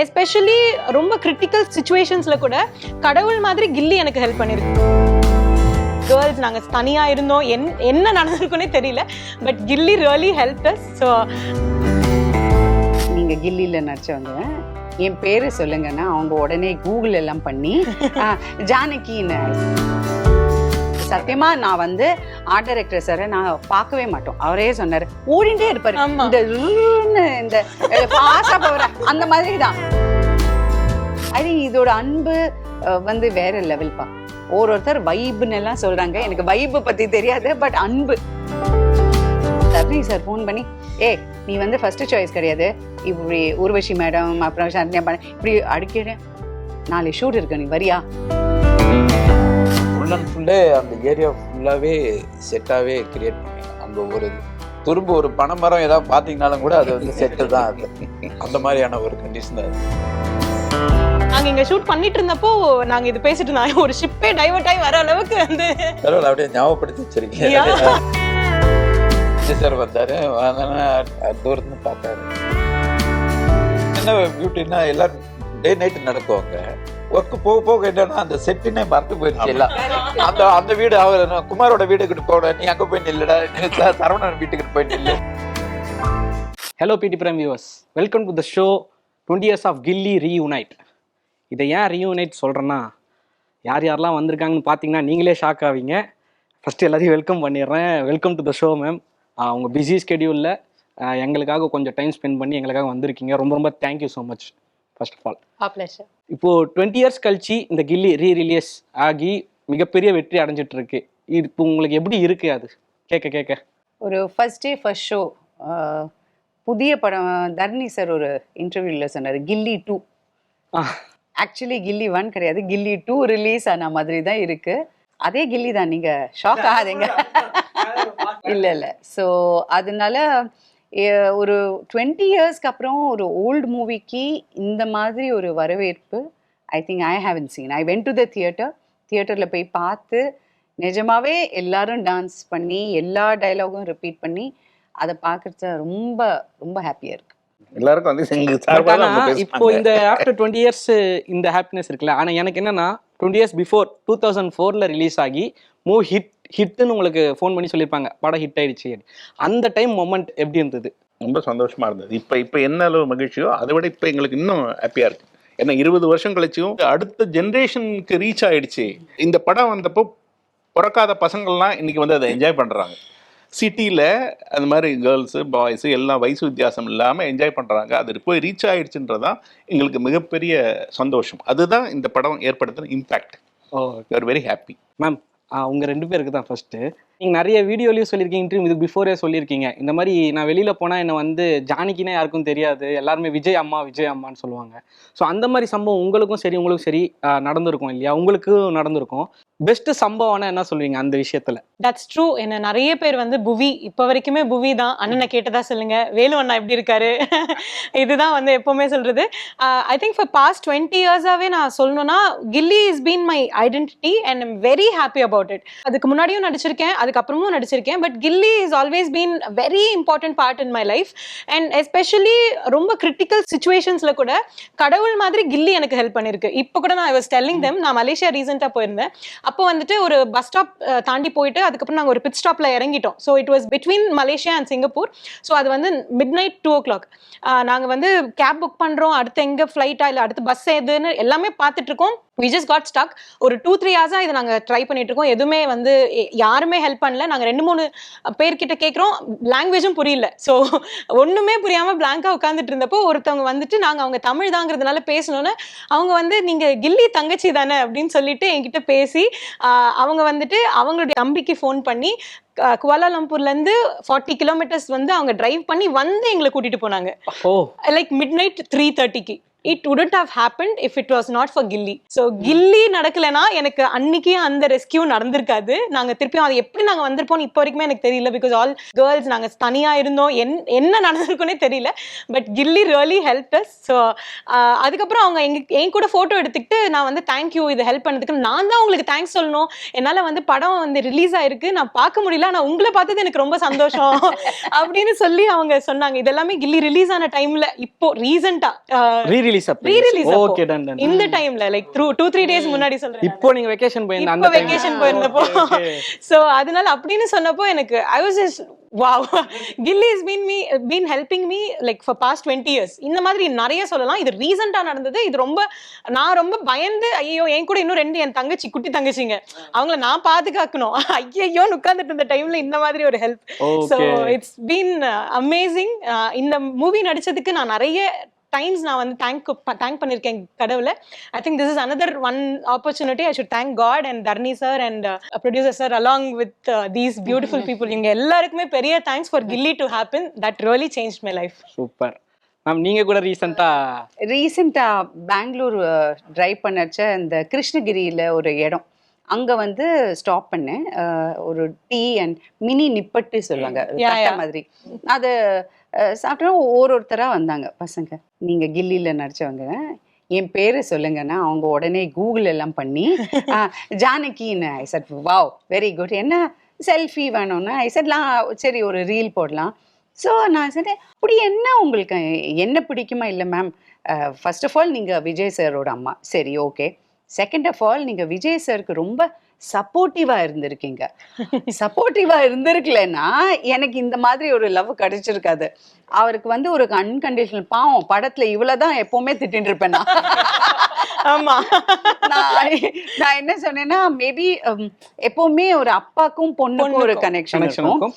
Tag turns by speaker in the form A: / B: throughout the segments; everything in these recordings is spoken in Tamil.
A: எஸ்பெஷலி ரொம்ப கிரிட்டிக்கல் சுச்சுவேஷன்ஸ்ல கூட கடவுள் மாதிரி கில்லி எனக்கு ஹெல்ப் பண்ணிருக்கு. கேர்ள்ஸ் நாங்கள் தனியாக இருந்தோம். என் என்ன நடந்திருக்குன்னே தெரியல. But Ghilli really help us so
B: நீங்க கில்லில நடிச்சவங்க என் பேரு சொல்லுங்கன்னா அவங்க உடனே கூகுள் எல்லாம் பண்ணி ஜானகின்னு சத்தியமா நான் வந்து ஆர்ட் டைரக்டர் சார் நான் பார்க்கவே மாட்டோம். அவரே சொன்னாரு ஓடிண்டே இருப்பாரு. இந்த இந்த ஃபாஸ்டா போற அந்த மாதிரி தான் ஐ திங்க் இதோட அன்பு வந்து வேற லெவல்ப்பா ஒரு ஒருத்தர் வைப்புன்னு எல்லாம் சொல்றாங்க. எனக்கு வைப்பு பத்தி தெரியாது பட் அன்பு. தர்ணி சார் ஃபோன் பண்ணி ஏ நீ வந்து ஃபர்ஸ்ட் சாய்ஸ் கிடையாது. இப்படி ஊர்வஷி மேடம் அப்புறம் சரண்யா இப்படி அடிக்கிறேன் நாளை ஷூட் இருக்கு நீ வரியா?
C: ஃபுல் அண்ட் ஃபுல்லே அந்த ஏரியா ஃபுல்லாகவே செட்டாகவே கிரியேட் பண்ணி அந்த ஒரு துரும்பு ஒரு பனைமரம் ஏதாவது பார்த்தீங்கனாலும் கூட அது வந்து செட்டு தான் அது. அந்த மாதிரியான ஒரு கண்டிஷன் தான் அது.
A: நாங்கள் இங்கே ஷூட் பண்ணிட்டு இருந்தப்போ நாங்கள் இது பேசிட்டு இருந்தோம் ஒரு ஷிப்பே டைவர்ட் ஆகி வர அளவுக்கு வந்து
C: பரவாயில்ல அப்படியே ஞாபகப்படுத்தி வச்சிருக்கீங்க. சார் வந்தாரு. தூரத்துல பார்த்தாரு. என்ன பியூட்டின்னா எல்லாரும் டே நைட்டு நடக்குவாங்க ஒர்க்கு போக போக என்னன்னா அந்த செட்டுனே மறந்து போயிடுச்சு எல்லாம். அந்த அந்த வீடு அவர் குமாரோட வீட்டுக்கிட்டு போட நீ அங்க போய் நில்லுடா. சரவணன் வீட்டுக்கிட்டு போய் நில்லு.
D: ஹலோ பிடி prime viewers welcome to the show twenty years of Ghilli reunite இதை ஏன் ரீயூனைட் சொல்கிறேன்னா யார் யாரெல்லாம் வந்திருக்காங்கன்னு பார்த்தீங்கன்னா நீங்களே ஷாக் ஆவீங்க. ஃபஸ்ட்டு எல்லாத்தையும் வெல்கம் பண்ணிடுறேன். Welcome to the show ma'am உங்கள் பிஸி ஸ்கெடியூலில் எங்களுக்காக கொஞ்சம் டைம் ஸ்பெண்ட் பண்ணி எங்களுக்காக வந்திருக்கீங்க. ரொம்ப ரொம்ப thank you so much first of all இப்போது டுவெண்ட்டி இயர்ஸ் கழிச்சு இந்த கில்லி ரீ ரிலீஸ் ஆகி மிகப்பெரிய வெற்றி அடைஞ்சிட்டு இருக்கு இது இப்போ உங்களுக்கு எப்படி இருக்கு அது? கேட்க கேட்க
B: ஒரு ஃபர்ஸ்ட் டே ஃபர்ஸ்ட் ஷோ புதிய படம் தர்ணி சார் ஒரு இன்டர்வியூவில் சொன்னார் Ghilli two actually Ghilli one கிடையாது கில்லி டூ ரிலீஸ் ஆன மாதிரி தான் இருக்கு. அதே கில்லி தான் நீங்க ஷாக் ஆகாதீங்க. இல்ல இல்ல. ஸோ அதனால ஒரு டுவெண்ட்டி இயர்ஸ்க்கு அப்புறம் ஒரு ஓல்டு மூவிக்கு இந்த மாதிரி ஒரு வரவேற்பு I think I haven't seen I went to the theatre தியேட்டரில் போய் பார்த்து நிஜமாவே எல்லாரும் டான்ஸ் பண்ணி எல்லா டைலாகும் ரிப்பீட் பண்ணி அதை பார்க்கறது ரொம்ப ரொம்ப ஹாப்பியாக இருக்கு.
E: எல்லாருக்கும் வந்து
D: இப்போ. இந்த ஆஃப்டர் டுவெண்ட்டி இயர்ஸ் இந்த ஹாப்பினஸ் இருக்குல்ல ஆனா எனக்கு என்னன்னா twenty years before two thousand ஃபோர்ல ரிலீஸ் ஆகி மூவ் ஹிட் ஹிட்னு உங்களுக்கு ஃபோன் பண்ணி சொல்லியிருப்பாங்க படம் ஹிட் ஆயிடுச்சு. அந்த டைம் மொமெண்ட் எப்படி இருந்தது?
E: ரொம்ப சந்தோஷமா இருந்தது. இப்ப இப்ப என்ன அளவு மகிழ்ச்சியோ அதை விட இப்ப எங்களுக்கு இன்னும் ஹாப்பியா இருக்கு. ஏன்னா இருபது வருஷம் கழிச்சும் அடுத்த ஜென்ரேஷனுக்கு ரீச் ஆயிடுச்சு. இந்த படம் வந்தப்போ பிறக்காத பசங்கள்லாம் இன்னைக்கு வந்து அதை என்ஜாய் பண்றாங்க. சிட்டியில் அந்த மாதிரி கேர்ள்ஸு பாய்ஸு எல்லாம் வயசு வித்தியாசம் இல்லாமல் என்ஜாய் பண்ணுறாங்க அது போய் ரீச் ஆயிடுச்சுன்றதான் எங்களுக்கு மிகப்பெரிய சந்தோஷம். அதுதான் இந்த படம் ஏற்படுத்தின impact
D: oh
E: are very happy
D: ma'am உங்க ரெண்டு பேருக்கு தான் ஃபர்ஸ்ட் நீங்க நிறைய வீடியோலயும் சொல்லியிருக்கீங்க இன்டர்வியூ இதுக்கு பிஃபோரே சொல்லியிருக்கீங்க. இந்த மாதிரி நான் வெளியில போனா என்ன வந்து ஜானகினே யாருக்கும் தெரியாது. எல்லாருமே விஜய் அம்மா விஜய் அம்மான்னு சொல்லுவாங்க. ஸோ அந்த மாதிரி சம்பவம் உங்களுக்கும் சரி உங்களுக்கும் சரி நடந்திருக்கும் இல்லையா? உங்களுக்கும் நடந்திருக்கும். பெஸ்ட் சம்பவம்னா என்ன சொல்லுவீங்க அந்த விஷயத்துல?
A: தட்ஸ் ட்ரூ என்ன நிறைய பேர் வந்து புவி இப்போ வரைக்குமே புவி தான். அண்ணனை கேட்டதா சொல்லுங்க. வேலு அண்ணா எப்படி இருக்காரு? இதுதான் வந்து எப்பவுமே சொல்றது. I think for past twenty இயர்ஸாவே நான் சொல்லணும்னா Ghilli is been my identity and I'm very happy about it அதுக்கு முன்னாடியும் நடிச்சிருக்கேன் அதுக்கப்புறமும் நடிச்சிருக்கேன் but Ghilli is always been very important part in my life and especially ரொம்ப கிரிட்டிக்கல் சுச்சுவேஷன்ஸ்ல கூட கடவுள் மாதிரி கில்லி எனக்கு ஹெல்ப் பண்ணிருக்கு. இப்போ கூட நான் வாஸ் டெல்லிங் தெம் நான் மலேசியா ரீசெண்டாக போயிருந்தேன். அப்போ வந்துட்டு ஒரு பஸ் ஸ்டாப் தாண்டி போயிட்டு அதுக்கப்புறம் நாங்கள் ஒரு பிட் ஸ்டாப்ல இறங்கிட்டோம். So it was between Malaysia and Singapore so அது வந்து midnight two o'clock நாங்கள் வந்து கேப் புக் பண்ணுறோம் அடுத்து எங்கே ஃப்ளைட்டா இல்லை அடுத்து பஸ் எதுன்னு எல்லாமே பார்த்துட்டு இருக்கோம். வி ஜஸ்ட் காட் ஸ்டாக் ஒரு டூ த்ரீ ஹவர்ஸாக இதை நாங்கள் ட்ரை பண்ணிட்டு இருக்கோம் எதுவுமே வந்து யாருமே ஹெல்ப் பண்ணல. நாங்கள் ரெண்டு மூணு பேர்கிட்ட கேட்குறோம் லாங்குவேஜும் புரியல. ஸோ ஒன்றுமே புரியாமல் பிளாங்காக உட்காந்துட்டு இருந்தப்போ ஒருத்தவங்க வந்துட்டு நாங்கள் அவங்க தமிழ் தாங்கிறதுனால பேசணுன்னு அவங்க வந்து நீங்கள் கில்லி தங்கச்சி தானே? அப்படின்னு சொல்லிட்டு என்கிட்ட பேசி அவங்க வந்துட்டு அவங்களுடைய தம்பிக்கு ஃபோன் பண்ணி குவாலாலம்பூர்லேருந்து ஃபார்ட்டி கிலோமீட்டர்ஸ் வந்து அவங்க டிரைவ் பண்ணி வந்து எங்களை கூட்டிட்டு போனாங்க. லைக் மிட் நைட் த்ரீ தேர்ட்டிக்கு it wouldn't have happen if it was not for Ghilli so Ghilli நடக்கலைன்னா எனக்கு அன்னைக்கே அந்த ரெஸ்கியூ நடந்திருக்காது. நாங்கள் திருப்பியும் அது எப்படி நாங்கள் வந்திருப்போம் இப்போ வரைக்குமே எனக்கு தெரியல பிகாஸ் ஆல் கேர்ள்ஸ் நாங்கள் தனியாக இருந்தோம். என் என்ன நடந்திருக்குன்னே தெரியல. But Ghilli really help us so அதுக்கப்புறம் அவங்க எங்க என் கூட ஃபோட்டோ எடுத்துக்கிட்டு நான் வந்து தேங்க்யூ இது ஹெல்ப் பண்ணதுக்கு நான் தான் உங்களுக்கு தேங்க்ஸ் சொல்லணும். என்னால் வந்து படம் வந்து ரிலீஸ் ஆயிருக்கு. நான் பார்க்க முடியல. ஆனால் உங்களை பார்த்தது எனக்கு ரொம்ப சந்தோஷம் அப்படின்னு சொல்லி அவங்க சொன்னாங்க. இதெல்லாமே கில்லி ரிலீஸ் ஆன டைம்ல இப்போ ரீசெண்டாக
D: ரீ ரிலீஸ் அப்ப
A: அப்போ.
D: ஓகே டன் டன்
A: இந்த டைம்ல like through two three days முன்னாடி சொல்றேன்
D: இப்போ நீங்க வெக்கேஷன் போயிருந்த அந்த time.
A: வெக்கேஷன் போயிருந்தப்போ. சோ அதனால அப்படின்னு சொன்னப்போ எனக்கு I was just wow Ghilli is been me been helping me like for past twenty years இந்த மாதிரி நிறைய சொல்லலாம். இது ரீசெண்டா நடந்தது. இது ரொம்ப நான் ரொம்ப பயந்து ஐயோ என் கூட இன்னும் ரெண்டு என் தங்கச்சி குட்டி தங்கச்சிங்க. அவங்கள நான் பாதுகாக்கணும். ஐயையோன்னு உட்கார்ந்துட்டு இருந்த டைம்ல இந்த மாதிரி ஒரு help so. It's been amazing இந்த மூவி நடிச்சதுக்கு நான் நிறைய டைம்ஸ் நான் வந்து தேங்க் தேங்க் பண்ணியிருக்கேன் கடவுளை. I think this is another one opportunity I should thank God and Dharani sir and producer sir along with these beautiful people இவங்க எல்லாருக்குமே பெரிய thanks for Ghilli to happen that really change my life
D: super ma'am நீங்க கூட ரீசெண்டா
B: ரீசெண்டாக பெங்களூர் ட்ரைவ் பண்ணச்ச இந்த கிருஷ்ணகிரியில் ஒரு இடம். அங்கே வந்து ஸ்டாப் பண்ணேன். ஒரு டீ அண்ட் மினி நிப்பட்டு சொல்லுவாங்க. மாதிரி. அது சாப்பிட்டோம் ஒரு ஒருத்தராக வந்தாங்க பசங்க. நீங்கள் கில்லியில் நடித்தவங்க என் பேரை சொல்லுங்கன்னா அவங்க உடனே கூகுள் எல்லாம் பண்ணி ஜானகின்னு I said wow very good என்ன செல்ஃபி வேணும்னா? ஐ செட்லாம் சரி ஒரு ரீல் போடலாம். ஸோ நான் சரி அப்படி என்ன உங்களுக்கு? என்ன பிடிக்குமா? இல்லை மேம் ஃபர்ஸ்ட் ஆஃப் ஆல் நீங்கள் விஜய் சாரோட அம்மா. சரி ஓகே செகண்ட் ஆஃப் ஆல் நீங்கள் விஜய் சாருக்கு ரொம்ப சப்போர்ட்டிவா இருந்திருக்கீங்க. சப்போர்ட்டிவா இருந்திருக்கலன்னா எனக்கு இந்த மாதிரி ஒரு லவ் கிடைச்சிருக்காது. அவருக்கு வந்து ஒரு அன்கண்டிஷனல் பாவம் படத்துல இவ்வளவுதான் எப்பவுமே எப்போவுமே திட்டின்னு இருப்பேன் நான்.
A: ஆமா.
B: நான் நான் என்ன சொன்னேன்னா மேபி எப்பவுமே ஒரு அப்பாக்கும் பொண்ணுக்கும் ஒரு கனெக்ஷன் இருக்கும்.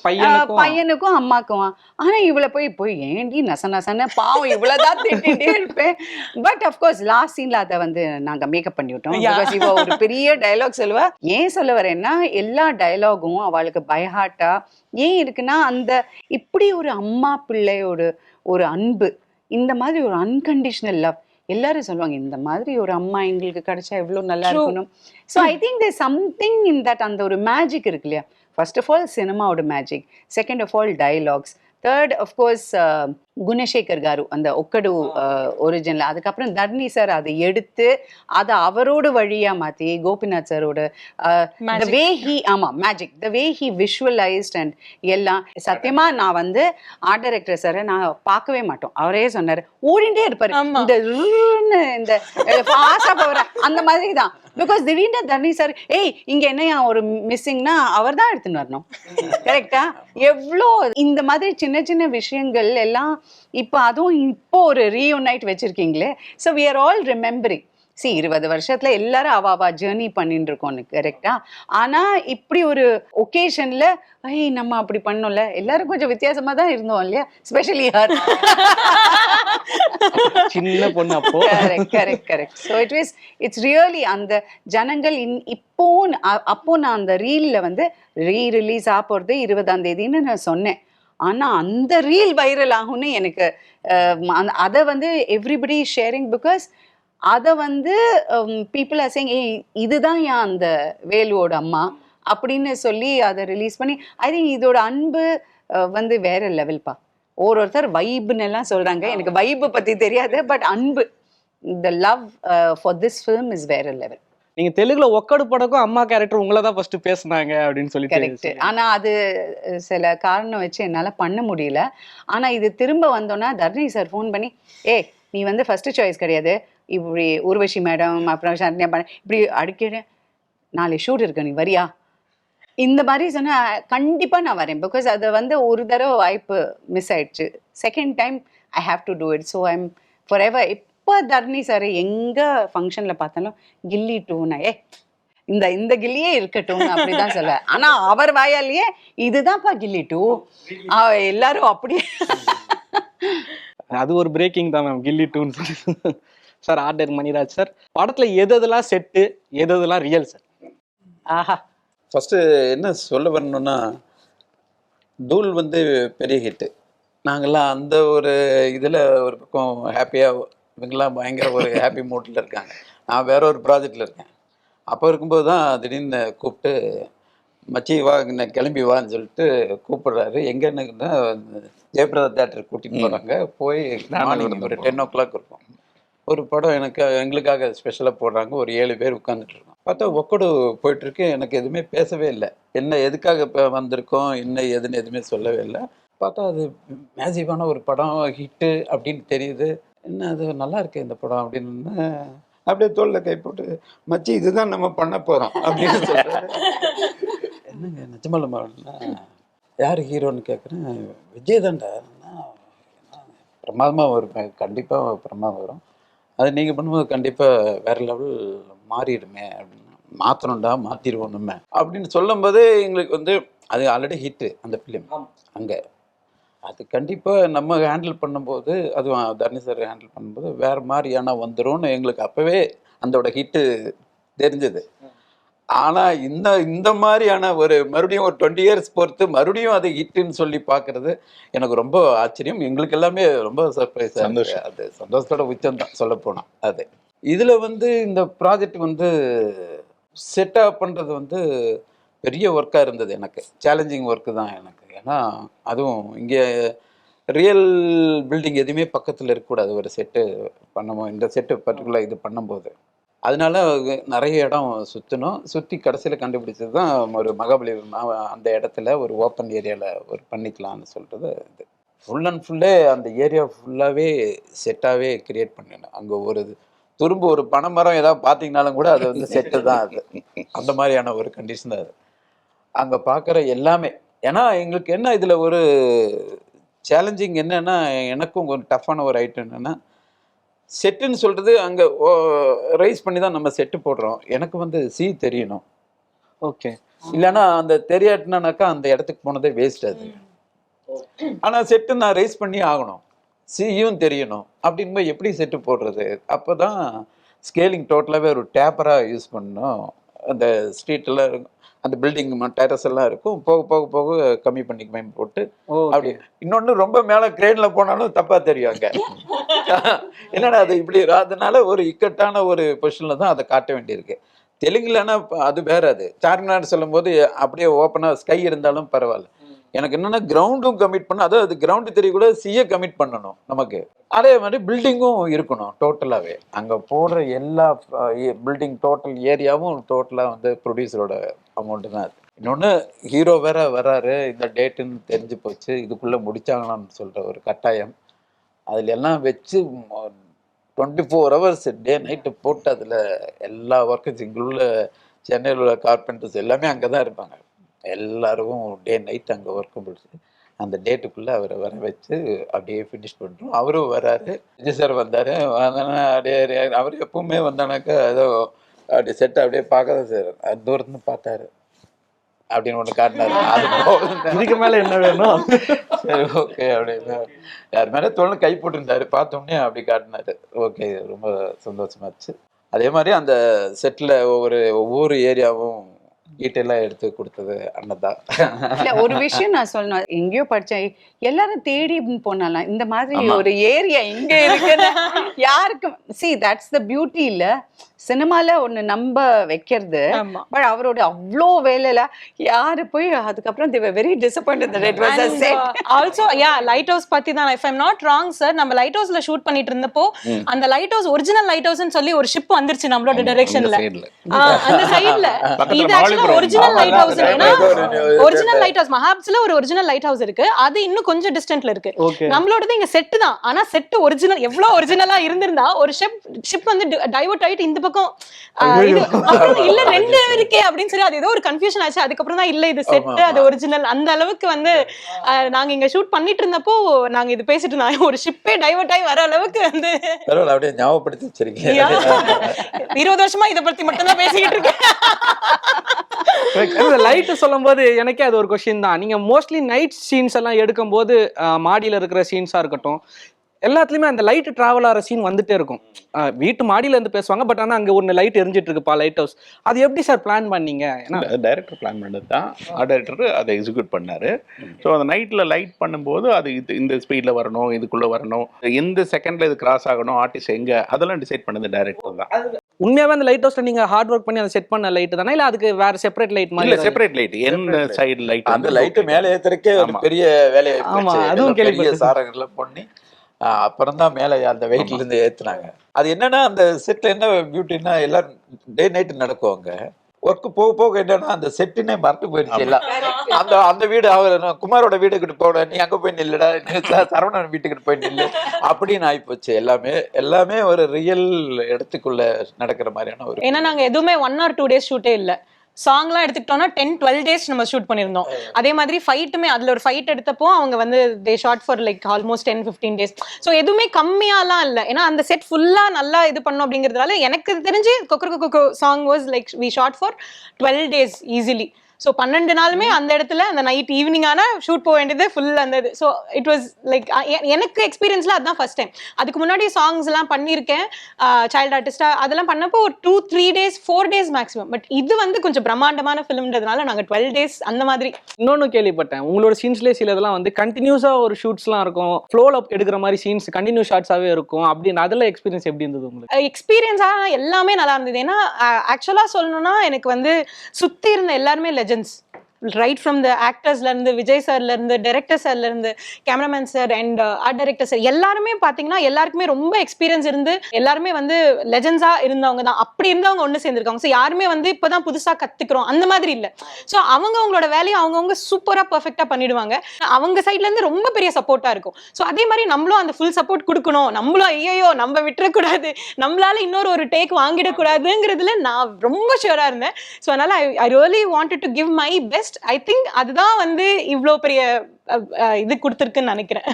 D: பையனுக்கும்.
B: அம்மாக்கும். ஆனா இவளை போய் போய் ஏண்டி நச நசன பாவம் இவ்வளவுதான் திட்டிகிட்டே இருப்பேன். பட் அஃப்கோர்ஸ் லாஸ்ட் சீன்ல அதை வந்து நாங்க மேக்கப் பண்ணிவிட்டோம் இவ ஒரு பெரிய டயலாக் சொல்லுவா. ஏன் சொல்ல வரேன்னா எல்லா டயலாகும் அவளுக்கு பயஹாட்டா ஏன் இருக்குன்னா அந்த இப்படி ஒரு அம்மா பிள்ளையோட ஒரு அன்பு இந்த மாதிரி ஒரு அன்கண்டிஷனல் லவ் எல்லாரும் சொல்லுவாங்க இந்த மாதிரி ஒரு அம்மா எங்களுக்கு கிடைச்சா எவ்வளவு நல்லா இருக்கணும். So I think they something in that அந்த ஒரு மேஜிக் இருக்கு இல்லையா? ஃபர்ஸ்ட் ஆஃப் ஆல் சினிமாவோட magic second of all dialogues third of course Gunasekhar garu அந்த ஒக்கடு ஒரிஜினல் அதுக்கப்புறம் தர்ணி சார் அதை எடுத்து அதை அவரோட வழியா மாத்தி கோபிநாத் சாரோட த. வே ஹி ஆமா magic the way he visualised and எல்லாம். சத்தியமா நான் வந்து ஆர்ட் டைரக்டர் சாரை நான் பார்க்கவே மாட்டோம். அவரே சொன்னாரு ஓடிண்டே இருப்பாரு. இந்த இந்த ஃபாஸ்டா போகிற அந்த மாதிரி தான். பிகாஸ் திடீர்னு தர்ணி சார் ஏய் இங்க என்னையா ஒரு மிஸ்ஸிங்னா அவர் தான் எடுத்துன்னு வரணும். கரெக்டா எவ்வளோ இந்த மாதிரி சின்ன சின்ன விஷயங்கள் எல்லாம் இப்போ அதுவும் இப்போ ஒரு reunite வச்சிருக்கீங்களே. So we are all remembering C இருபது வருஷத்துல எல்லாரும் அவ அவ ஜேர்னி பண்ணிட்டு இருக்கோம் கரெக்டா ஆனா இப்படி ஒரு ஒகேஷன்ல ஐய் நம்ம அப்படி பண்ணோம்ல. எல்லாரும் கொஞ்சம் வித்தியாசமா தான் இருந்தோம் இல்லையா? ஸ்பெஷலி ஹர்
D: சின்ன பொண்ணு அப்போ.
B: Correct correct correct so it is it's really அந்த ஜனங்கள் இன் இப்போ அப்போ நான் அந்த ரீல்ல வந்து ரீ ரிலீஸ் ஆக போகிறது இருபதாம் தேதின்னு நான் சொன்னேன். ஆனா அந்த ரீல் வைரல் ஆகும்னு எனக்கு அதை வந்து எவ்ரிபடி ஷேரிங் பிகாஸ் அதை வந்து பீப்புள் ஆர் சேங் ஏய் இதுதான் ஏன் அந்த வேலுவோட அம்மா? அப்படின்னு சொல்லி அதை ரிலீஸ் பண்ணி ஐ திங்க் இதோட அன்பு வந்து வேற லெவல்ப்பா ஒரு ஒருத்தர் வைப்னு எல்லாம் சொல்றாங்க. எனக்கு வைப்பு பத்தி தெரியாது பட் அன்பு the love for this film is வேற லெவல்
D: நீங்க தெலுங்குல ஒக்கடு படக்கும் அம்மா கேரக்டர் உங்களை தான் ஃபர்ஸ்ட் பேசுனாங்க அப்படின்னு
B: கரெக்ட்
D: சொல்லிட்டு
B: ஆனா அது சில காரணம் வச்சு என்னால பண்ண முடியல. ஆனா இது திரும்ப வந்தோன்னா தர்ணி சார் ஃபோன் பண்ணி ஏ நீ வந்து ஃபர்ஸ்ட் சாய்ஸ் கிடையாது. இப்படி ஊர்வஷி மேடம் அப்புறம் சரண்யா பண்ண இப்படி அடிக்கிற நாளை ஷூட் இருக்கு நீ வரியா? இந்த மாதிரி சொன்னா கண்டிப்பா நான் வரேன். பிகாஸ் அது வந்து ஒரு தடவை வாய்ப்பு மிஸ் ஆயிடுச்சு. Second time I have to do it so I'm forever இப்போ தர்ணி சார் எங்க ஃபங்க்ஷன்ல பார்த்தாலும் கில்லி டூனா ஏ இந்த இந்த கில்லியே இருக்கட்டும் அப்படிதான் சொல்ல. ஆனா அவர் வாயாலேயே இதுதான்ப்பா கில்லி டூ எல்லாரும் அப்படியே.
D: அது ஒரு பிரேக்கிங் தான் மேம் கில்லி டூன்னு சொல்லி சார் ஆர்டர் மணிராஜ் சார் படத்துல எது எதெல்லாம் செட்டு எது எதெல்லாம் ரியல் சார்
B: ஆஹா.
C: ஃபஸ்ட்டு என்ன சொல்ல வரணும்னா தூள் வந்து பெரிய ஹிட்டு நாங்கள்லாம் அந்த ஒரு இதில் ஒரு பக்கம் ஹாப்பியாக இவங்கெல்லாம் பயங்கர ஒரு ஹாப்பி மூட்டில் இருக்காங்க. நான் வேற ஒரு ப்ராஜெக்டில் இருக்கேன். அப்போ இருக்கும்போது தான் திடீர்னு கூப்பிட்டு மச்சி வா கிளம்பி வான்னு சொல்லிட்டு கூப்பிடுறாரு. எங்கன்னா ஜெயபிரதா தேட்டர் கூட்டிகிட்டு போகிறாங்க போய் மார்னிங் ஒரு டென் ஓ கிளாக் இருக்கும். ஒரு படம் எனக்கு எங்களுக்காக ஸ்பெஷலாக போடுறாங்க. ஒரு ஏழு பேர் உட்காந்துட்டு இருக்கோம். பார்த்தா ஒக்கடு போயிட்டுருக்கு. எனக்கு எதுவுமே பேசவே இல்லை. என்ன எதுக்காக இப்போ வந்திருக்கோம்? என்ன ஏதுன்னு எதுவுமே சொல்லவே இல்லை. பார்த்தா அது மேசிவான ஒரு படம் ஹிட்டு அப்படின்னு தெரியுது. என்ன அது நல்லா இருக்கு இந்த படம் அப்படின்னு அப்படியே தோல்ல கை போட்டு மச்சி இதுதான் நம்ம பண்ண போறோம் அப்படின்னு சொல்றாரு. என்னங்க நிஜமல்லமா யார் ஹீரோன்னு கேட்குறேன் விஜய் தான்டா பிரமாதமாக வரும் கண்டிப்பாக பிரமாதம் வரும். அது நீங்கள் பண்ணும்போது கண்டிப்பாக வேற லெவல் மாறிடுமே அப்படின்னு மாற்றணும்டா மாற்றிடுவோணுமே அப்படின்னு சொல்லும்போது எங்களுக்கு வந்து அது ஆல்ரெடி ஹிட்டு அந்த ஃபிலிம் அங்கே. அது கண்டிப்பாக நம்ம ஹேண்டில் பண்ணும்போது அதுவும் தர்ணி சார் ஹேண்டில் பண்ணும்போது வேறு மாதிரியான வந்துரும்னு எங்களுக்கு அப்போவே அதோட ஹிட்டு தெரிஞ்சது. ஆனால் இந்த இந்த மாதிரியான ஒரு மறுபடியும் ஒரு டுவெண்ட்டி இயர்ஸ் பொறுத்து மறுபடியும் அது ஹிட்டுன்னு சொல்லி பார்க்கறது எனக்கு ரொம்ப ஆச்சரியம். எங்களுக்கு எல்லாமே ரொம்ப சர்ப்ரைஸ்
E: சந்தோஷம்.
C: அது சந்தோஷத்தோட உச்சம் தான் சொல்ல போனால் அது. இதில் வந்து இந்த ப்ராஜெக்ட் வந்து செட் அப் பண்ணுறது வந்து பெரிய ஒர்க்காக இருந்தது எனக்கு. சேலஞ்சிங் ஒர்க்கு தான் எனக்கு. ஏன்னா அதுவும் இங்கே ரியல் பில்டிங் எதுவுமே பக்கத்தில் இருக்கக்கூடாது. ஒரு செட்டு பண்ணும்போது இந்த செட்டு பர்டிகுலர் இது பண்ணும்போது. அதனால நிறைய இடம் சுற்றணும் சுற்றி கடைசியில் கண்டுபிடிச்சது தான் ஒரு மகாபலிபுரம் அந்த இடத்துல ஒரு ஓப்பன் ஏரியாவில் ஒரு பண்ணிக்கலாம்னு சொல்கிறது இது. ஃபுல் அண்ட் ஃபுல்லே அந்த ஏரியா ஃபுல்லாகவே செட்டாகவே கிரியேட் பண்ணிடணும். அங்கே ஒரு இது- துரும்பு ஒரு பனைமரம் ஏதாவது பார்த்தீங்கனாலும் கூட அது வந்து செட்டு தான் அது. அந்த மாதிரியான ஒரு கண்டிஷன் தான் அது. அங்கே பார்க்குற எல்லாமே ஏன்னா எங்களுக்கு என்ன இதில் ஒரு சேலஞ்சிங் என்னன்னா எனக்கும் ஒரு டஃப்பான ஒரு ஐட்டம் என்னென்னா செட்டுன்னு சொல்கிறது அங்கே ரைஸ் பண்ணி தான் நம்ம செட்டு போடுறோம். எனக்கு வந்து சி தெரியணும்.
D: ஓகே.
C: இல்லைன்னா அந்த தெரியாட்டினாக்கா அந்த இடத்துக்கு போனதே வேஸ்ட் அது. ஆனால் செட்டு நான் ரைஸ் பண்ணி ஆகணும். சியும் தெரியணும். அப்படின்போது எப்படி செட்டு போடுறது? அப்போ தான் ஸ்கேலிங் டோட்டலாகவே ஒரு டேப்பராக யூஸ் பண்ணணும். அந்த ஸ்ட்ரீட்டில் அந்த பில்டிங் டெரஸ் எல்லாம் இருக்கும். போக போக போக கம்மி பண்ணி கம்மி போட்டு அப்படி. இன்னொன்று ரொம்ப மேலே கிரேனில் போனாலும் தப்பாக தெரியும் அங்கே. என்னடா அது இப்படி அதனால ஒரு இக்கட்டான ஒரு பொசிஷனில் தான் அதை காட்ட வேண்டியிருக்கு. தெலுங்குலன்னா அது வேற அது. சார்மினார் சொல்லும்போது அப்படியே ஓப்பனாக ஸ்கை இருந்தாலும் பரவாயில்ல. எனக்கு என்னன்னா கிரவுண்டும் கமிட் பண்ண அதாவது அது கிரவுண்டு தெரிய கூட சிஏ கமிட் பண்ணணும் நமக்கு. அதே மாதிரி பில்டிங்கும் இருக்கணும் டோட்டலாகவே அங்கே போடுற எல்லா பில்டிங் டோட்டல் ஏரியாவும் டோட்டலாக வந்து ப்ரொடியூசரோட அமௌண்ட்டு தான் அது. இன்னொன்று ஹீரோ வேற வராரு இந்த டேட்டுன்னு தெரிஞ்சு போச்சு இதுக்குள்ளே முடிச்சாங்களான்னு சொல்கிற ஒரு கட்டாயம். அதில் எல்லாம் வச்சு twenty four hours day night போட்டு அதில் எல்லா ஒர்க்கர்ஸ் இங்குள்ள சென்னையில் உள்ள கார்பெண்டர்ஸ் எல்லாமே அங்கே தான் இருப்பாங்க. எல்லாருக்கும் டே நைட் அங்கே ஒர்க்கு முடிச்சு அந்த டேட்டுக்குள்ளே அவரை வர வச்சு அப்படியே ஃபினிஷ் பண்ணுறோம் அவரும் வராரு. விஜய் சார் வந்தார். வந்தோன்னா அப்படியே அவர் எப்பவுமே வந்தானாக்கா ஏதோ அப்படி செட் அப்படியே பார்க்காத சார் தூரத்துன்னு பார்த்தாரு. அப்படின்னு ஒன்று காட்டினாரு. அது
D: இதுக்கு மேல என்ன வேணும்?
C: சரி ஓகே அப்படின்னு யார் மேலே தோணு கை போட்டிருந்தாரு. பார்த்தோன்னே அப்படி காட்டினாரு. ஓகே ரொம்ப சந்தோஷமாச்சு அதே மாதிரி அந்த செட்டில் ஒவ்வொரு ஒவ்வொரு ஏரியாவும் டீட்டெயிலாக எடுத்து கொடுத்தது அண்ணன் தான்.
B: இல்ல ஒரு விஷயம் நான் சொல்லணும். எங்கேயோ படிச்சேன். எல்லாரும் தேடி போனாலாம். இந்த மாதிரி. ஒரு ஏரியா இங்க இருக்குன்னு யாருக்கும் சி தட்ஸ் த பியூட்டி இல்ல. சினிமால ஒண்ணு நம்ப வைக்கிறது. பட் அவரோட அவ்வளோ வேலையில யாரு போய் அதுக்கப்புறம் they were very disappointed that it was a set.
A: Also yeah light house பத்தி தான் if I'm not wrong sir நம்ம லைட் ஹவுஸ்ல ஷூட் பண்ணிட்டு இருந்தப்போ அந்த லைட் ஹவுஸ் ஒரிஜினல் லைட் ஹவுஸ்னு சொல்லி ஒரு ஷிப் வந்துருச்சு நம்மளோட டைரக்ஷன்ல அந்த சைடுல இது ஆக்சுவலா. Original light house original lighthouse மஹாப்ஸ்ல ஒரு ஒரிஜினல் லைட் ஹவுஸ் இருக்கு. அது இன்னும் கொஞ்சம் டிஸ்டன்ட்ல இருக்கு. நம்மளோடது இங்க செட்டு தான். ஆனா செட் ஒரிஜினல் எவ்வளவு ஒரிஜினலா இருந்திருந்தா ஒரு ஷிப் ஷிப் வந்து டைவர்ட் ஆயிட்டு இந்த பக்கம் அப்புறம் இல்ல ரெண்டு இருக்கே அப்படின்னு சொல்லி அது ஏதோ ஒரு கன்ஃபியூஷன் ஆச்சு. அதுக்கப்புறம் தான் இல்ல இது செட் அது ஒரிஜினல் அந்த அளவுக்கு வந்து நாங்க இங்க ஷூட் பண்ணிட்டு இருந்தப்போ நாங்க இது பேசிட்டு இருந்தோம் ஒரு ஷிப்பே டைவர்ட் ஆகி வர அளவுக்கு வந்து
C: அப்படியே ஞாபகப்படுத்தி வச்சிருக்கீங்க.
A: இருபது வருஷமா இத பத்தி மட்டும் தான் பேசிக்கிட்டு இருக்கேன்.
D: இந்த லைட் சொல்லும்போது எனக்கே அது ஒரு கொஸ்டின் தான். நீங்க மோஸ்ட்லி நைட் சீன்ஸ் எல்லாம் எடுக்கும்போது அஹ், மாடியில இருக்கிற சீன்ஸா இருக்கட்டும் எல்லாத்துலயுமே அந்த லைட் டிராவல் ஆகிற சீன் வந்துட்டே இருக்கும். வீட்டு மாடியில இருந்து பேசுவாங்க பட் ஆனா அங்க ஒன்னு லைட் எரிஞ்சிட்டு இருக்குப்பா லைட் ஹவுஸ் அது எப்படி சார் பிளான் பண்ணீங்க? ஏன்னா
E: டைரக்டர் பிளான் பண்ணது தான் டைரக்டர் அதை எக்ஸிக்யூட் பண்ணாரு. ஸோ அந்த நைட்டில் லைட் பண்ணும்போது அது இது இந்த ஸ்பீடில் வரணும் இதுக்குள்ளே வரணும். எந்த செகண்டில் இது கிராஸ் ஆகணும் ஆர்டிஸ்ட் எங்கே அதெல்லாம் டிசைட் பண்ணது டைரக்டர் தான்.
D: உண்மையாவே அந்த லைட் ஹவுஸ்ல நீங்க ஹார்ட் ஒர்க் பண்ணி அதை செட் பண்ண லைட் தானே? இல்ல அதுக்கு வேற செப்பரேட் லைட்
E: இல்லை
D: மாதிரி
E: செப்பரேட் லைட் எந்த சைடு லைட்
C: அந்த லைட்டு மேலே ஏத்துறக்கே ஒரு
E: ஆமா.
C: பெரிய வேலையை
D: ஆமா, அதுவும் கேள்விப்பட்டிருக்கேன்.
C: சாரங்கள்லாம் பண்ணி அப்புறம் தான் மேலே அந்த வெயிட்ல இருந்து ஏத்துனாங்க. அது என்னன்னா அந்த செட்ல என்ன பியூட்டின்னா எல்லாரும் டே நைட் நடக்கும் அங்க. ஒர்க் போக போக என்னன்னா அந்த செட்டுனே மறந்து போயிடுச்சு எல்லாம். அந்த அந்த வீடு அவர் குமாரோட வீட்டுக்கிட்ட போட நீ அங்க போய் நில்லுடா நீ சரவணன் வீட்டுக்கிட்ட போய் நில்லு அப்படின்னு ஆயிப்போச்சு எல்லாமே. எல்லாமே ஒரு ரியல் இடத்துக்குள்ள நடக்கிற மாதிரியான ஒரு
A: ஏன்னா நாங்க எதுவுமே ஒன் ஆர் டூ டேஸ் ஷூட்டே இல்ல. சாங்லாம் எடுத்துக்கிட்டோம்னா டென் டுவெல் டேஸ் நம்ம ஷூட் பண்ணியிருந்தோம். அதே மாதிரி ஃபைட்டுமே அதில் ஒரு ஃபைட் எடுத்தப்போ அவங்க வந்து they shot for like almost ten fifteen days so எதுவுமே கம்மியாலாம் இல்லை. ஏன்னா அந்த செட் ஃபுல்லாக நல்லா இது பண்ணோம் அப்படிங்கிறதுனால எனக்கு தெரிஞ்சு கொக்கர் kho kho song was like we shot for twelve days easily so பன்னெண்டு நாளுமே அந்த இடத்துல அந்த நைட் ஈவினிங் ஆனா ஷூட் போக வேண்டியது ஃபுல் அந்த இது. ஸோ இட் வாஸ் லைக் எனக்கு எக்ஸ்பீரியன்ஸ்ல அதுதான் ஃபர்ஸ்ட் டைம் அதுக்கு முன்னாடி சாங்ஸ் எல்லாம் பண்ணியிருக்கேன். சைல்டு ஆர்டிஸ்டா அதெல்லாம் பண்ணப்போ ஒரு two three days four days maximum but இது வந்து கொஞ்சம் பிரம்மாண்டமான ஃபிலிம்ன்றதுனால நாங்க டுவெல் டேஸ் அந்த மாதிரி.
D: இன்னொன்னு கேள்விப்பட்டேன். உங்களோட சீன்ஸ்லேயே சில இதெல்லாம் வந்து கண்டினியூஸா ஒரு ஷூட்ஸ்லாம் இருக்கும். ஃப்ளோல எடுக்கிற மாதிரி சீன்ஸ் கண்டினியூ ஷாட்ஸாவே இருக்கும். அப்படின்னு அதுல எக்ஸ்பீரியன்ஸ் எப்படி இருந்தது உங்களுக்கு?
A: எக்ஸ்பீரியன்ஸாக எல்லாமே நல்லா இருந்தது. ஏன்னா ஆக்சுவலாக சொல்லணும்னா எனக்கு வந்து சுற்றி இருந்த எல்லாருமே legends. ரைட் ஃப்ரம் த ஆக்டர்ஸ்ல இருந்து விஜய் சார்ல இருந்து டைரக்டர் சார்ல இருந்து cameraman sir and art director sir எல்லாருமே பாத்தீங்கன்னா எல்லாருக்குமே ரொம்ப எக்ஸ்பீரியன்ஸ் இருந்து எல்லாருமே வந்து லெஜெண்ட்ஸா இருந்தவங்க தான். அப்படி இருந்தவங்க ஒன்று சேர்ந்திருக்காங்க. ஸோ யாருமே வந்து இப்போதான் புதுசா கத்துக்கிறோம். அந்த மாதிரி இல்லை. ஸோ அவங்க அவங்களோட வேலையை அவங்கவுங்க சூப்பரா பர்ஃபெக்டா பண்ணிடுவாங்க. அவங்க சைட்ல இருந்து ரொம்ப பெரிய சப்போர்ட்டா இருக்கும். ஸோ அதே மாதிரி நம்மளும் அந்த ஃபுல் சப்போர்ட் கொடுக்கணும். நம்மளும் ஐயோ நம்ம விட்டுறக்கூடாது. நம்மளால இன்னொரு ஒரு டேக் வாங்கிடக்கூடாதுங்கிறதுல நான் ரொம்ப ஷுவரா இருந்தேன். ஸோ அதனால I I really wanted to give my best I think அதுதான் வந்து இவ்வளோ பெரிய இது கொடுத்துருக்குன்னு நினைக்கிறேன்.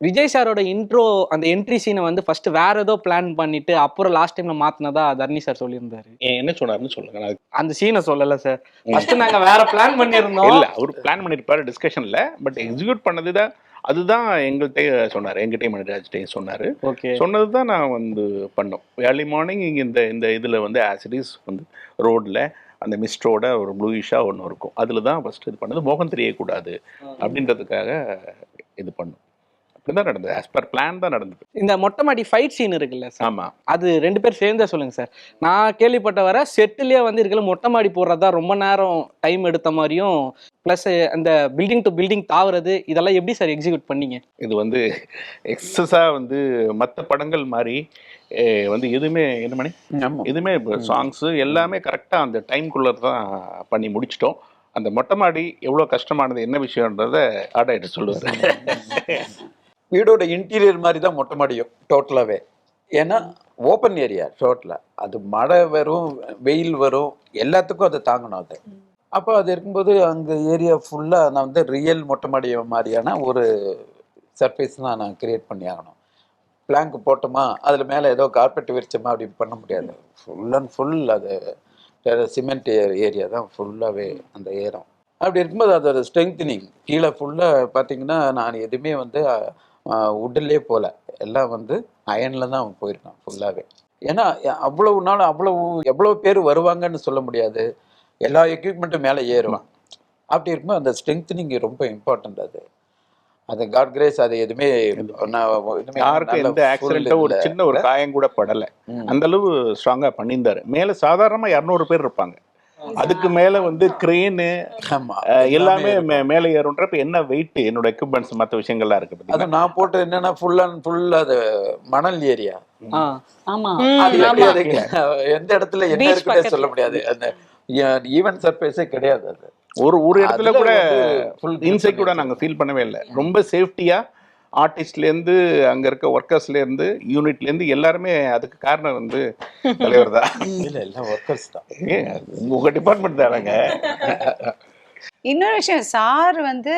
D: விஜய் சாரோட இன்ட்ரோ அந்த என்ட்ரி சீனை வந்து ஃபர்ஸ்ட் வேற ஏதோ பிளான் பண்ணிட்டு அப்புறம் லாஸ்ட் டைம்ல மாத்தினதா தர்ணி சார் சொல்லியிருந்தாரு.
E: என்ன சொன்னாருன்னு சொல்லுங்க.
D: அந்த சீனை சொல்லல சார் ஃபர்ஸ்ட் நாங்க வேற பிளான் பண்ணியிருந்தோம்.
E: இல்ல அவர் பிளான் பண்ணிருப்பாரு டிஸ்கஷன்ல பட் எக்ஸிக்யூட் பண்ணதுதான் அதுதான் எங்கள்கிட்ட சொன்னாரு எங்கிட்டே மணிராஜ்டையும் சொன்னாரு.
D: ஓகே
E: சொன்னது தான் நான் வந்து பண்ணோம். ஏர்லி மார்னிங் இங்கே இந்த இந்த இதில் வந்து ஆசிடிஸ் வந்து ரோட்டில் அந்த மிஸ்டோட ஒரு ப்ளூயிஷாக ஒன்று இருக்கும். அதில் தான் ஃபஸ்ட்டு இது பண்ணது. மோகம் தெரியக்கூடாது அப்படின்றதுக்காக இது பண்ணோம். அப்படி தான் நடந்தது. ஆஸ் பர் பிளான் தான் நடந்தது.
D: இந்த மொட்டை மாடி ஃபைட் சீன் இருக்குல்ல
E: ஆமாம்
D: அது ரெண்டு பேர் சேர்ந்தே சொல்லுங்க சார். நான் கேள்விப்பட்ட வர செட்டிலே வந்து இருக்கல மொட்டை மாடி போடுறதா ரொம்ப நேரம் டைம் எடுத்த மாதிரியும் ப்ளஸ் அந்த பில்டிங் டு பில்டிங் தாவுறது இதெல்லாம் எப்படி சார் எக்ஸிக்யூட் பண்ணீங்க?
E: இது வந்து எக்ஸஸாக வந்து மற்ற படங்கள் மாதிரி வந்து எதுவுமே என்ன மணி?
C: ஆமா.
E: எதுவுமே சாங்ஸு எல்லாமே கரெக்டாக அந்த டைம்குள்ளே தான் பண்ணி முடிச்சிட்டோம். அந்த மொட்டை மாடி எவ்வளோ கஷ்டமானது என்ன விஷயன்றத ஆடாயிட்டு சொல்லுவார்
C: வீடோட இன்டீரியர் மாதிரி தான் மொட்டை மாடியும் டோட்டலாகவே ஏன்னா ஓப்பன் ஏரியா டோட்டலாக அது மழை வரும் வெயில் வரும் எல்லாத்துக்கும் அதை தாங்கணும் அது. அப்போ அது இருக்கும்போது அங்கே ஏரியா ஃபுல்லாக நான் வந்து ரியல் மொட்டை மாடி மாதிரியான ஒரு சர்ஃபேஸ் தான் நான் கிரியேட் பண்ணி ஆகணும். பிளாங்க் போட்டோமா அதில் மேலே ஏதோ கார்பெட் விரிச்சோமா அப்படி பண்ண முடியாது. ஃபுல் அண்ட் ஃபுல் அது. சிமெண்ட் ஏரியா தான் ஃபுல்லாகவே அந்த ஏரம் அப்படி இருக்கும்போது அதோட ஸ்ட்ரெங்தனிங் கீழே ஃபுல்லாக பார்த்தீங்கன்னா நான் எதுவுமே வந்து உட்டிலே போகல எல்லாம் வந்து அயனில் தான் போயிருக்கான் ஃபுல்லாகவே ஏன்னா அவ்வளவு நாள் அவ்வளவு எவ்வளோ பேர் வருவாங்கன்னு சொல்ல முடியாது. எல்லா எக்யூப்மெண்ட்டும் மேலே ஏறுவான். அப்படி இருக்கும்போது அந்த ஸ்ட்ரெங்தனிங் ரொம்ப இம்பார்ட்டண்ட் அது. அது காட் கிரேஸ் அது எதுவுமே
E: யாருக்கும் எந்த ஆக்சிடென்ட்டோ ஒரு சின்ன ஒரு. காயம் கூட படலை. அந்த அளவு ஸ்ட்ராங்காக பண்ணியிருந்தாரு. மேலே சாதாரணமாக இரநூறு பேர் இருப்பாங்க. அதுக்கு மேலே வந்து கிரெயின்
C: ஆமா.
E: எல்லாமே மே- மேலே ஏறுன்றப்ப என்ன வெயிட் என்னோட எக்யூப்மெண்ட்ஸ் மற்ற விஷயங்கள்லாம் இருக்கு
C: அது நான் போட்டது என்னன்னா ஃபுல் அண்ட் ஃபுல் அது மணல் ஏரியா. எந்த இடத்துல என்ன இருக்குன்னே. சொல்ல முடியாது. அந்த ஈவென்ட் சர்ஃபேஸே கிடையாது அது.
E: ஒரு ஒரு இடத்துல கூட
C: வந்து full grip
E: இன்செக்யூர்டா
C: பண்ணிருச்சு.
E: நாங்கள் ஃபீல் பண்ணவே இல்லை. ரொம்ப சேஃப்டியாக ஆர்டிஸ்ட்லேருந்து அங்கே இருக்க ஒர்க்கர்ஸ்லேருந்து யூனிட்லேருந்து எல்லாருமே அதுக்கு காரணம் வந்து தலைவர் தான்.
C: இல்ல எல்லாம் ஒர்க்கர்ஸ் தான்.
E: ஏன், உங்க டிபார்ட்மெண்ட் தானங்க?
B: இன்னொரு விஷயம் சார் வந்து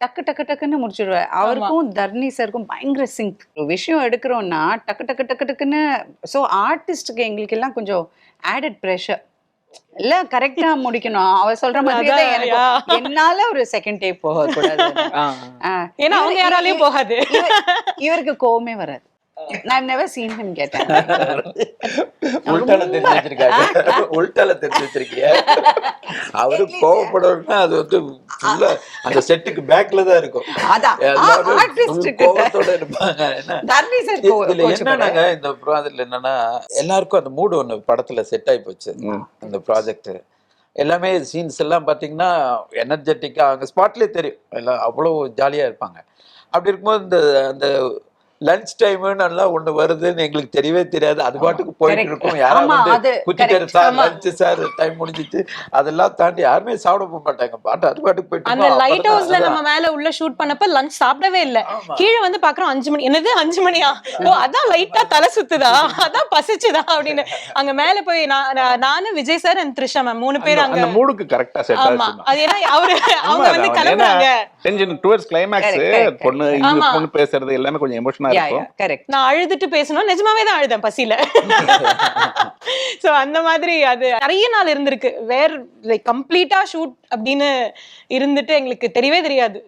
B: டக்கு டக்கு டக்குன்னு முடிச்சிடுவார். அவருக்கும் தர்ணி சாருக்கும் பயங்கர சிங்க் ஒரு விஷயம் எடுக்கிறோம்னா டக்கு டக்கு டக்கு டக்குன்னு ஸோ ஆர்டிஸ்டுக்கு எங்களுக்கு எல்லாம் கொஞ்சம் ஆடட் ப்ரெஷர் எல்லாம் கரெக்டா முடிக்கணும். அவர் சொல்ற மாதிரி எனக்கு. என்னால ஒரு செகண்ட் டேப் போகக்கூடாது.
D: ஆ.
B: ஆ.
A: ஏன்னா அவங்க யாராலையும் போகாது.
B: இவரு- இவருக்கு கோவமே வராது. நான் நெவர் சீன் ஹிம் கேட்டேன்
C: உள்டால தெரிஞ்சு வச்சிருக்காங்க உள்டால தெரிஞ்சு வச்சிருக்கீங்க அவரு கோவப்படணும்னா அது வந்து ஃபுல்லா அந்த செட்டுக்கு பேக்ல தான் இருக்கும்.
B: அதான்.
C: கோவத்தோட இருப்பாங்க. இதுல என்னன்னாங்க இந்த ப்ராஜெக்ட்ல என்னன்னா எல்லாருக்கும் அந்த மூடு ஒண்ணு படத்துல செட் ஆகி போச்சு. இந்த ப்ராஜெக்ட். எல்லாமே சீன்ஸ் எல்லாம் பாத்தீங்கன்னா எனர்ஜெட்டிக்கா அங்க ஸ்பாட்லயே தெரியும். எல்லாம் அவ்வளோ ஜாலியா இருப்பாங்க. அப்படி இருக்கும்போது இந்த அந்த லஞ்ச் டைம்னு எல்லாம் ஒண்ணு வருதுன்னு எங்களுக்கு தெரியவே தெரியாது. அது பாட்டுக்கு போயிட்டு. இருக்கும். யாராவது
B: ஆமா,
C: வந்து குத்திட்டாரு. சார். லஞ்ச் சார் டைம் முடிஞ்சிச்சு. அதெல்லாம் தாண்டி யாருமே சாப்பிட போக மாட்டாங்க. பாட்டு அது பாட்டுக்கு போயிட்டு
A: அந்த. லைட் ஹவுஸ்ல நம்ம மேல உள்ள ஷூட் பண்ணப்ப லஞ்ச் சாப்பிடவே இல்ல. கீழே வந்து பாக்குறோம் அஞ்சு மணி. என்னது அஞ்சு மணியா? ஓ அதான் லைட்டா தலை சுத்துதா? அதான் பசிச்சுதா அப்படின்னு. அங்க மேல போய் நான் நான்- நானு Vijay sir and Trisha ma'am மூணு பேர் அங்க.
E: மூடுக்கு கரெக்டா செட்
A: ஆமா. அது ஏன்னா அவரு அவங்க வந்து கிளம்புறாங்க.
E: டென்ஷன் டுவர்ட்ஸ் கிளைமேக்ஸ் பொண்ணு. பொண்ணு பேசுறது எல்லாமே கொஞ்சம் எமோஷனா இருக்கும்.
B: கரெக்ட்
A: நான் அழுதுட்டு பேசணும் நிஜமாவே தான் அழுதேன் பசியில. சோ அந்த மாதிரி அது நிறைய நாள் இருந்திருக்கு. வேற லைக் கம்ப்ளீட்டா ஷூட் அப்படின்னு இருந்துட்டு எங்களுக்கு தெரியவே தெரியாது.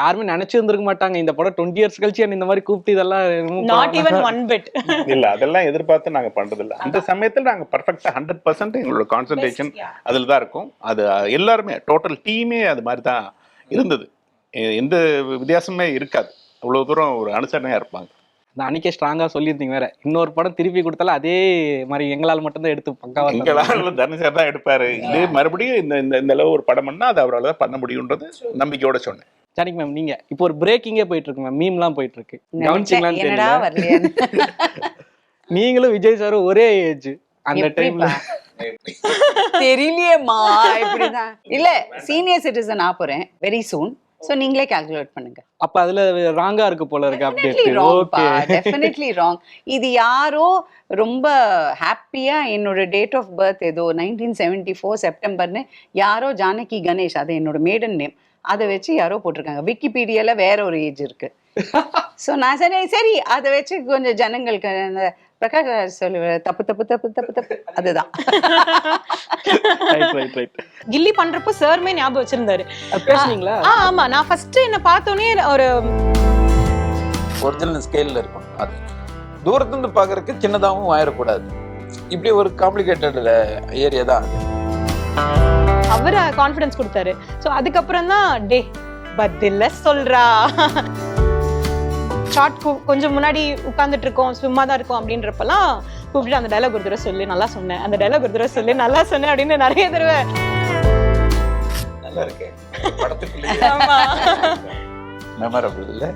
D: யாருமே நினைச்சு இருந்திருக்க மாட்டாங்க. இந்த படம் டுவெண்ட்டி இயர்ஸ் கழிச்சு என்ன இந்த மாதிரி கூப்பிட்டு இதெல்லாம்
A: நாட். ஈவன் ஒன் பிட்
E: இல்ல அதெல்லாம் எதிர்பார்த்து நாங்க பண்றது இல்ல அந்த சமயத்துல நாங்க பர்ஃபெக்டா ஹண்ட்ரட் பர்சன்ட் எங்களோட கான்சென்ட்ரேஷன் அதுல தான் இருக்கும். அது எல்லாருமே டோட்டல் டீமே அது மாதிரி தான் இருந்தது. எந்த வித்தியாசமே இருக்காது. அவ்வளவு தூரம் ஒரு அனுசரணையா இருப்பாங்க.
D: அந்த அன்னைக்கே ஸ்ட்ராங்கா சொல்லியிருந்தீங்க வேற. இன்னொரு படம் திருப்பி கொடுத்தாலும் அதே மாதிரி எங்களால் மட்டும்தான் எடுத்து பக்காவா.
E: எங்களால தனுஷர் தான் எடுப்பாரு. இது மறுபடியும் இந்த இந்த இந்த அளவு ஒரு படம் பண்ணா அது அவரால் தான் பண்ண முடியுன்றது நம்பிக்கையோட சொன்னேன்.
D: ஜானகி மேம் நீங்க இப்போ ஒரு பிரேக்கிங்கே போயிட்டு இருக்கு மேம் மீம்லாம் போயிட்டு இருக்கு. கவனிச்சிங்களான்னு
B: என்னடா
D: தெரியல. நீங்களும் விஜய் சாரும் ஒரே ஏஜ் அந்த டைம்ல
B: தெரியலையேம்மா இப்படிதான். இல்ல சீனியர் சிட்டிசன் ஆ போறேன். வெரி சூன் சோ நீங்களே கால்குலேட் பண்ணுங்க.
D: அப்ப அதுல ராங்கா இருக்கு போல இருக்கு அப்டேட் ஓகே
B: டெஃபினெட்லி ராங் இது யாரோ ரொம்ப ஹாப்பியா என்னோட டேட் ஆஃப் பர்த் ஏதோ நைன்டீன் செவன்டி ஃபோர் செப்டம்பர்னு யாரோ ஜானகி கணேஷ் அது என்னோட மேடன் நேம் அதை வச்சு யாரோ போட்டிருக்காங்க. விக்கிபீடியால வேற ஒரு ஏஜ் இருக்கு. ஸோ நான் சரி சரி அதை வச்சு கொஞ்சம் ஜனங்களுக்கு பிரகாஷ் ராஜ் சொல்லுவார் தப்பு தப்பு தப்பு தப்பு தப்பு. அதுதான்.
D: ரைட் ரைட் ரைட்
A: கில்லி பண்றப்போ சார்மே ஞாபகம் வச்சிருந்தாரு.
D: பேசுனீங்களா?
A: ஆமா. நான் ஃபர்ஸ்ட் என்ன பார்த்தோன்னே ஒரு
C: ஒரிஜினல் ஸ்கேல்ல இருக்கும் அது. தூரத்துல இருந்து பாக்குறதுக்கு சின்னதாகவும் ஆயிடக்கூடாது இப்படி ஒரு காம்ப்ளிகேட்டட் ஏரியா தான் அது.
A: அவர கான்ஃபிடன்ஸ் கொடுத்தாரு. சோ அதுக்கப்புறம் தான் டே பதில்ல சொல்றா. ஷார்ட் கொஞ்சம் முன்னாடி உட்கார்ந்துட்டு இருக்கோம் சும்மா தான் இருக்கோம் அப்படின்றப்பெல்லாம் கூப்பிட்டு அந்த டைலாக் ஒரு தடவை சொல்லி நல்லா சொன்னேன். அந்த டைலாக் ஒரு தடவை சொல்லி நல்லா சொன்னேன் அப்படின்னு நிறைய தடவை.
C: நல்லா இருக்கு படத்துக்குள்ளேயே.
A: ஆமா.
C: மெமரபிள் இல்லை